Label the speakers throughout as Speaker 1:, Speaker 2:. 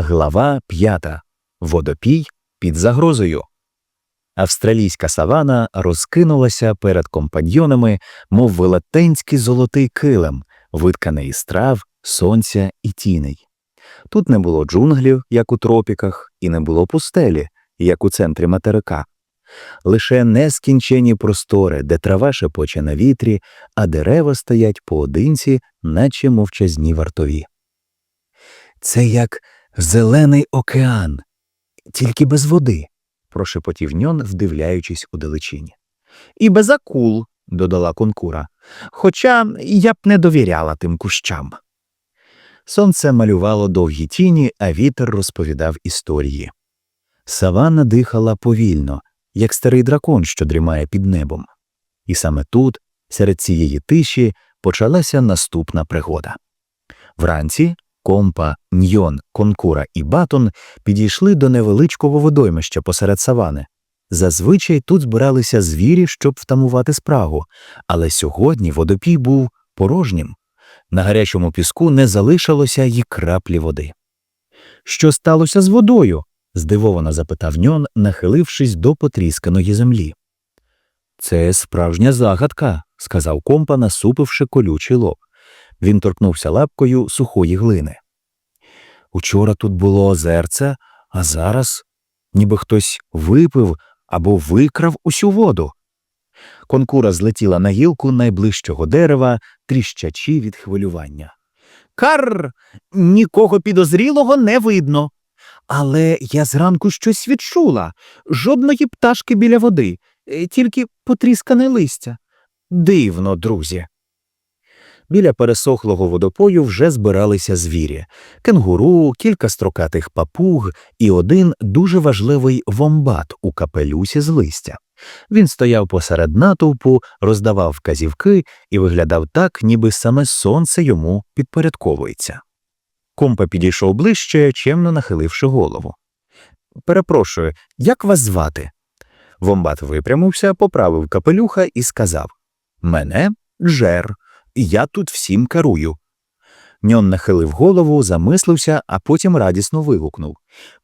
Speaker 1: Глава 5. Водопій під загрозою. Австралійська савана розкинулася перед компаньйонами, мов велетенський золотий килим, витканий із трав, сонця і тіней. Тут не було джунглів, як у тропіках, і не було пустелі, як у центрі материка. Лише нескінчені простори, де трава шепоче на вітрі, а дерева стоять поодинці, наче мовчазні вартові. Це як зелений океан, тільки без води, прошепотів ньон, вдивляючись у далечині. І без акул, додала конкура. Хоча я б не довіряла тим кущам. Сонце малювало довгі тіні, а вітер розповідав історії. Саванна дихала повільно, як старий дракон, що дрімає під небом. І саме тут, серед цієї тиші, почалася наступна пригода. Вранці компа, ньйон, конкура і батон підійшли до невеличкого водоймища посеред савани. Зазвичай тут збиралися звірі, щоб втамувати спрагу, але сьогодні водопій був порожнім. На гарячому піску не залишилося й краплі води. Що сталося з водою? здивовано запитав ньон, нахилившись до потрісканої землі. Це справжня загадка, сказав компа, насупивши колючий лоб. Він торкнувся лапкою сухої глини. Учора тут було озерце, а зараз ніби хтось випив або викрав усю воду. Конкура злетіла на гілку найближчого дерева, тріщачи від хвилювання. Кар, нікого підозрілого не видно. Але я зранку щось відчула жодної пташки біля води, е, тільки потріскане листя. Дивно, друзі. Біля пересохлого водопою вже збиралися звірі кенгуру, кілька строкатих папуг і один дуже важливий вомбат у капелюсі з листя. Він стояв посеред натовпу, роздавав вказівки і виглядав так, ніби саме сонце йому підпорядковується. Компа підійшов ближче, чемно нахиливши голову. Перепрошую, як вас звати? Вомбат випрямився, поправив капелюха і сказав Мене Джер, я тут всім керую. Ньон нахилив голову, замислився, а потім радісно вигукнув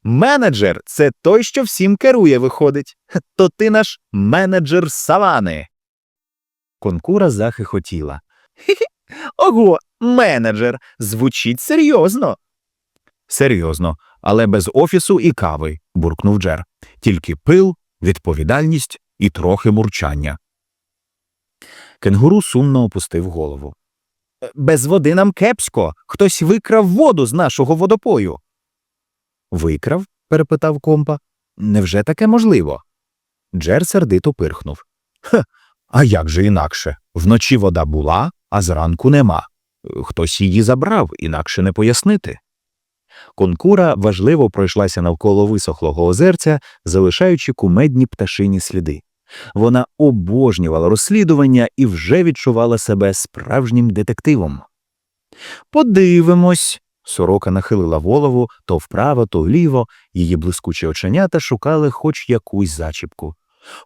Speaker 1: Менеджер це той, що всім керує, виходить. То ти наш менеджер савани. Конкура захихотіла. Ого, менеджер. Звучить серйозно. Серйозно, але без офісу і кави, буркнув Джер. Тільки пил, відповідальність і трохи мурчання. Кенгуру сумно опустив голову. Без води нам кепсько. Хтось викрав воду з нашого водопою. Викрав? перепитав компа. Невже таке можливо? Джер сердито пирхнув. Ха, а як же інакше? Вночі вода була, а зранку нема. Хтось її забрав, інакше не пояснити. Конкура важливо пройшлася навколо висохлого озерця, залишаючи кумедні пташині сліди. Вона обожнювала розслідування і вже відчувала себе справжнім детективом. Подивимось. Сорока нахилила голову то вправо, то вліво, її блискучі оченята шукали хоч якусь зачіпку.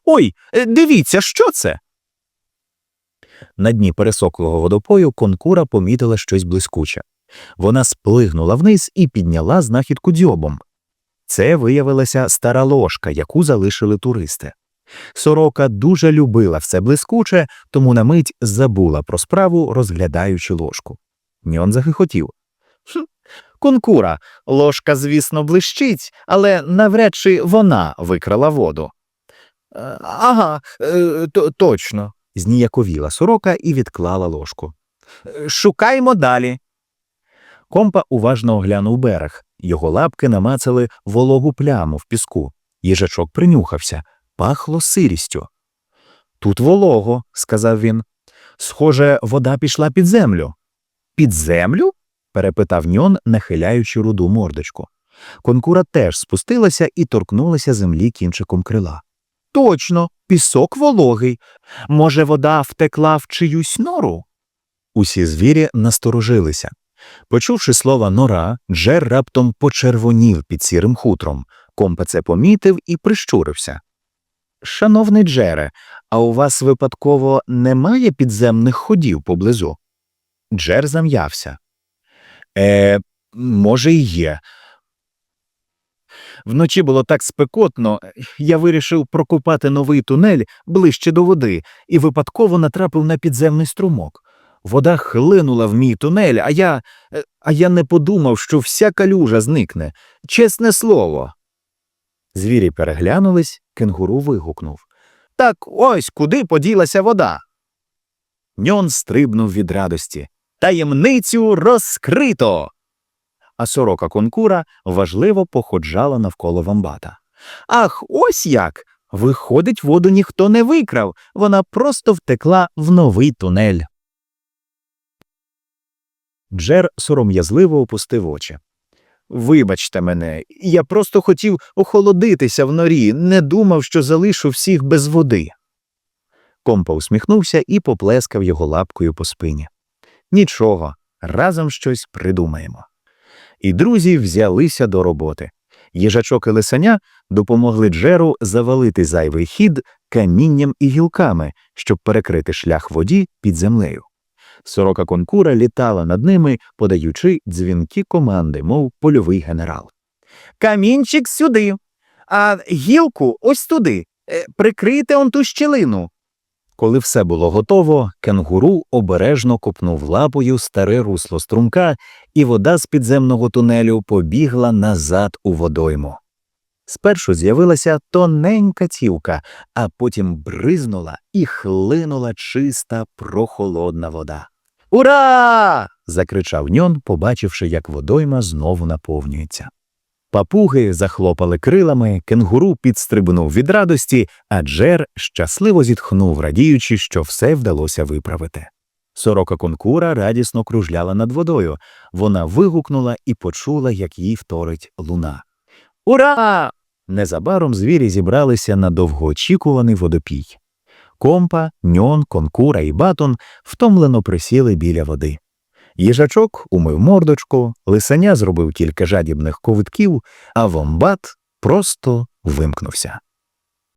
Speaker 1: Ой, е, дивіться, що це? На дні пересоклого водопою конкура помітила щось блискуче. Вона сплигнула вниз і підняла знахідку дзьобом. Це виявилася стара ложка, яку залишили туристи. Сорока дуже любила все блискуче, тому на мить забула про справу, розглядаючи ложку. Ньон захихотів. «Хм, Конкура, ложка, звісно, блищить, але навряд чи вона викрала воду. «Е, Ага, е, то- точно, зніяковіла сорока і відклала ложку. «Е, Шукаймо далі. Компа уважно оглянув берег. Його лапки намацали вологу пляму в піску. Їжачок принюхався, пахло сирістю. Тут волого, сказав він. Схоже, вода пішла під землю. Під землю? перепитав ньон, нахиляючи руду мордочку. Конкура теж спустилася і торкнулася землі кінчиком крила. Точно, пісок вологий. Може, вода втекла в чиюсь нору? Усі звірі насторожилися. Почувши слова нора, Джер раптом почервонів під сірим хутром. Компа це помітив і прищурився. Шановний Джере, а у вас випадково немає підземних ходів поблизу? Джер зам'явся. Е, може, і є. Вночі було так спекотно, я вирішив прокопати новий тунель ближче до води і випадково натрапив на підземний струмок. Вода хлинула в мій тунель, а я. е, а я не подумав, що вся калюжа зникне. Чесне слово. Звірі переглянулись, кенгуру вигукнув. Так ось куди поділася вода. Ньон стрибнув від радості. Таємницю розкрито. А сорока конкура важливо походжала навколо вамбата. Ах, ось як. Виходить, воду ніхто не викрав, вона просто втекла в новий тунель. Джер сором'язливо опустив очі. Вибачте мене, я просто хотів охолодитися в норі, не думав, що залишу всіх без води. Компа усміхнувся і поплескав його лапкою по спині. Нічого, разом щось придумаємо. І друзі взялися до роботи. Їжачок і лисеня допомогли Джеру завалити зайвий хід камінням і гілками, щоб перекрити шлях воді під землею. Сорока конкура літала над ними, подаючи дзвінки команди, мов польовий генерал. Камінчик сюди, а гілку ось туди. Е, Прикрийте он ту щілину. Коли все було готово, кенгуру обережно копнув лапою старе русло струмка, і вода з підземного тунелю побігла назад у водойму. Спершу з'явилася тоненька цівка, а потім бризнула і хлинула чиста прохолодна вода. Ура! закричав ньон, побачивши, як водойма знову наповнюється. Папуги захлопали крилами, кенгуру підстрибнув від радості, а Джер щасливо зітхнув, радіючи, що все вдалося виправити. Сорока конкура радісно кружляла над водою. Вона вигукнула і почула, як їй вторить луна. Ура! Незабаром звірі зібралися на довгоочікуваний водопій. Компа, ньон, конкура і батон втомлено присіли біля води. Їжачок умив мордочку, лисеня зробив кілька жадібних ковитків, а вомбат просто вимкнувся.